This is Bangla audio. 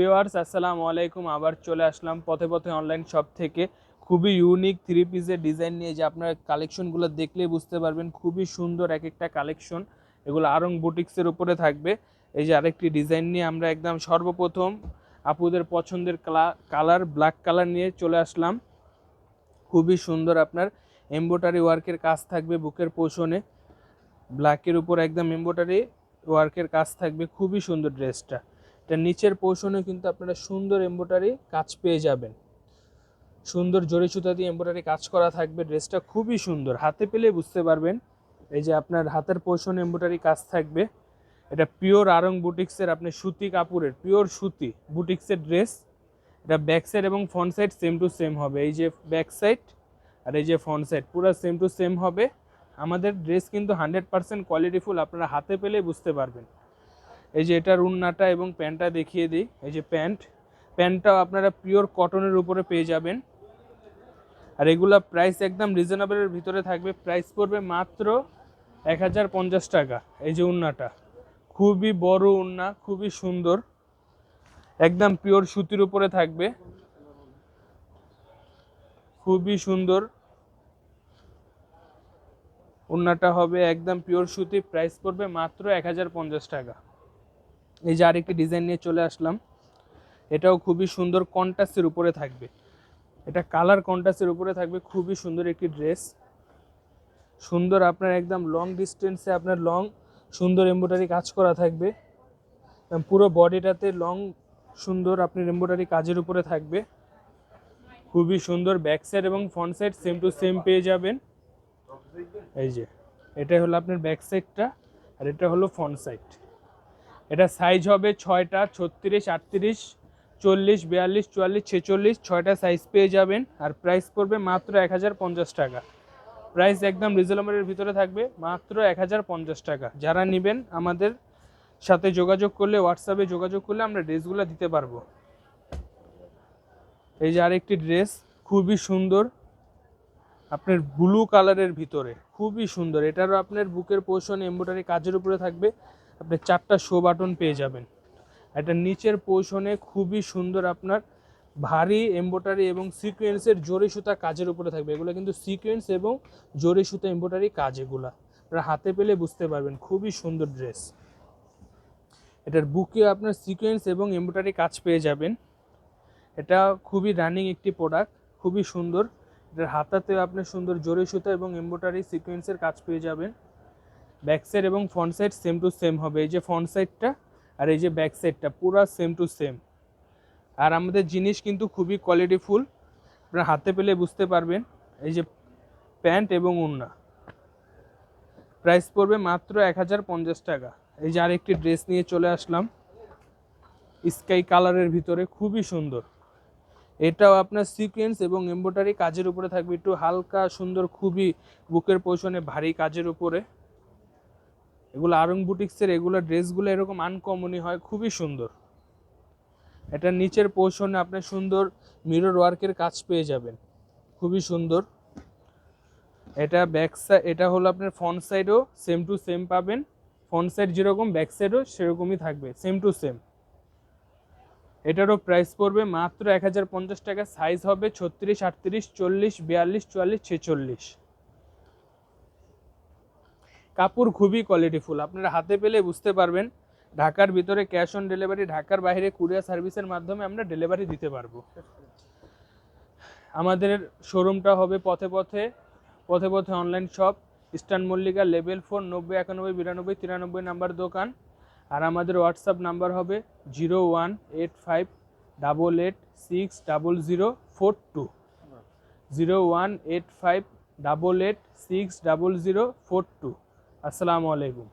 ভিউয়ার্স, আসসালামু আলাইকুম। আবার চলে আসলাম পথে পথে অনলাইন শপ থেকে। খুবই ইউনিক থ্রি পিসের ডিজাইন নিয়ে যে আপনার কালেকশনগুলো দেখলেই বুঝতে পারবেন, খুবই সুন্দর এক একটা কালেকশন এগুলো আরং বুটিক্সের উপরে থাকবে। এই যে আরেকটি ডিজাইন নিয়ে আমরা একদম সর্বপ্রথম আপুদের পছন্দের কালার ব্ল্যাক কালার নিয়ে চলে আসলাম। খুবই সুন্দর আপনার এমব্রয়ডারি ওয়ার্কের কাজ থাকবে বুকের পোষণে। ব্ল্যাকের উপর একদম এমব্রয়ডারি ওয়ার্কের কাজ থাকবে। খুবই সুন্দর ড্রেসটা এটা নিচের পোর্শনে কিন্তু আপনারা সুন্দর এমব্রয়ডারি কাজ পেয়ে যাবেন। সুন্দর জরি সুতা দিয়ে এমব্রয়ডারি কাজ করা থাকবে ড্রেসটা খুবই সুন্দর। হাতে পেলে বুঝতে পারবেন, এই যে আপনার হাতের পোর্শনে এমব্রয়ডারি কাজ থাকবে। এটা পিওর আরং বুটিক্সের, আপনি সুতি কাপড়ের পিওর সুতি বুটিক্সের ড্রেস এটা ব্যাক সাইড এবং front side same to same হবে। এই যে ব্যাক সাইড আর এই যে ফ্রন্ট সাইড পুরো সেম টু সেম হবে। আমাদের ড্রেস কিন্তু হান্ড্রেড পার্সেন্ট কোয়ালিটিফুল আপনারা হাতে পেলে বুঝতে পারবেন। এই যে এটার উন্নাটা এবং প্যান্টটা দেখিয়ে দিই। এই যে প্যান্ট প্যান্টটাও আপনারা পিওর কটনের উপরে পেয়ে যাবেন। আর এগুলা প্রাইস একদম রিজনেবলের ভিতরে থাকবে। প্রাইস পড়বে মাত্র এক হাজার পঞ্চাশ টাকা, এই যে উন্নাটা। খুবই বড় উন্না, খুবই সুন্দর। একদম পিওর সুতির উপরে থাকবে। খুবই সুন্দর। উন্নাটা হবে একদম পিওর সুতি। প্রাইস পড়বে মাত্র এক হাজার পঞ্চাশ টাকা। এই যে আরেকটি ডিজাইন নিয়ে চলে আসলাম, এটাও খুবই সুন্দর কন্টাসের উপরে থাকবে। এটা কালার কন্টাসের উপরে থাকবে, খুবই সুন্দর একটি ড্রেস। সুন্দর আপনার একদম লং ডিস্টেন্সে আপনার লং সুন্দর এমব্রয়ডারি কাজ করা থাকবে। পুরো বডিটাতে লং সুন্দর আপনার এমব্রয়ডারি কাজের উপরে থাকবে। খুবই সুন্দর ব্যাক সাইড এবং front side same to same পেয়ে যাবেন। এই যে এটা হলো আপনার ব্যাক সাইডটা আর এটা হলো ফ্রন্ট সাইড এটা সাইজ হবে ছয়টা, ছত্রিশ, আটত্রিশ, চল্লিশ, বিয়াল্লিশ, চুয়াল্লিশ, ছেচল্লিশ, ছয়টা সাইজ পেয়ে যাবেন। আর প্রাইস পড়বে মাত্র এক হাজার পঞ্চাশ টাকা। প্রাইস একদম রিজনেবলের ভিতরে থাকবে, মাত্র এক হাজার পঞ্চাশ টাকা। যারা নেবেন আমাদের সাথে যোগাযোগ করলে হোয়াটসঅ্যাপে যোগাযোগ করলে আমরা ড্রেসগুলো দিতে পারব। এই যে আরেকটি ড্রেস খুবই সুন্দর। আপনার ব্লু কালারের ভিতরে, খুবই সুন্দর। এটারও আপনার বুকের পোর্শন এমব্রয়ডারি কাজের উপরে থাকবে। আপনি চারটা শো বাটন পেয়ে যাবেন। এটা নিচের পোর্শনে খুবই সুন্দর আপনার ভারী এমব্রয়ডারি এবং সিকোয়েন্সের জরি সুতা কাজের উপরে থাকবে। এগুলো কিন্তু সিকোয়েন্স এবং জরি সুতা এমব্রয়ডারি কাজ এগুলা। আপনারা হাতে পেলে বুঝতে পারবেন, খুবই সুন্দর ড্রেস এটার বুকে আপনার সিকোয়েন্স এবং এমব্রয়ডারি কাজ পেয়ে যাবেন। এটা খুবই রানিং একটি প্রোডাক্ট খুবই সুন্দর। এটার হাতাতেও আপনি সুন্দর জরি সুতা এবং এমব্রয়ডারি সিকোয়েন্সের কাজ পেয়ে যাবেন। ব্যাক সাইড এবং front side same to same হবে। এই যে ফ্রন্ট সাইডটা আর এই যে ব্যাক সাইডটা পুরো সেম টু সেম আর আমাদের জিনিস কিন্তু খুবই কোয়ালিটিফুল আপনারা হাতে পেলে বুঝতে পারবেন। এই যে প্যান্ট এবং উন্না। প্রাইস পড়বে মাত্র এক হাজার পঞ্চাশ টাকা। এই যে আরেকটি ড্রেস নিয়ে চলে আসলাম। স্কাই কালারের ভিতরে খুবই সুন্দর। এটাও আপনার সিকোয়েন্স এবং এমব্রয়ডারি কাজের উপরে থাকবে। একটু হালকা সুন্দর, খুবই বুকের পোষণে ভারী কাজের উপরে। এগুলো আরং বুটিক্সের এগুলো ড্রেসগুলো এরকম আনকমনই হয়, খুবই সুন্দর। এটা নিচের পোর্শনে আপনি সুন্দর মিরর ওয়ার্কের কাজ পেয়ে যাবেন, খুবই সুন্দর। এটা ব্যাক সাইড এটা হলো আপনার ফ্রন্ট সাইডও সেম টু সেম পাবেন ফ্রন্ট সাইড যেরকম ব্যাক সাইডও সেরকমই থাকবে সেম টু সেম এটারও প্রাইস পড়বে মাত্র এক হাজার পঞ্চাশ টাকা সাইজ হবে ছত্রিশ, আটত্রিশ, চল্লিশ, বিয়াল্লিশ, চুয়াল্লিশ, ছেচল্লিশ। কাপড় খুবই কোয়ালিটিফুল আপনারা হাতে পেলে বুঝতে পারবেন, ঢাকার ভিতরে ক্যাশ অন ডেলিভারি ঢাকার বাইরে কুরিয়ার সার্ভিসের মাধ্যমে আমরা ডেলিভারি দিতে পারব। আমাদের শোরুমটা হবে পথে পথে পথে পথে online shop eastern Mallika level four নব্বই, একানব্বই, বিরানব্বই, তিরানব্বই নাম্বার দোকান। আর আমাদের হোয়াটসঅ্যাপ নাম্বার হবে zero one eight five double eight six double zero four two zero one eight five double eight six double zero four two আসসালামু আলাইকুম।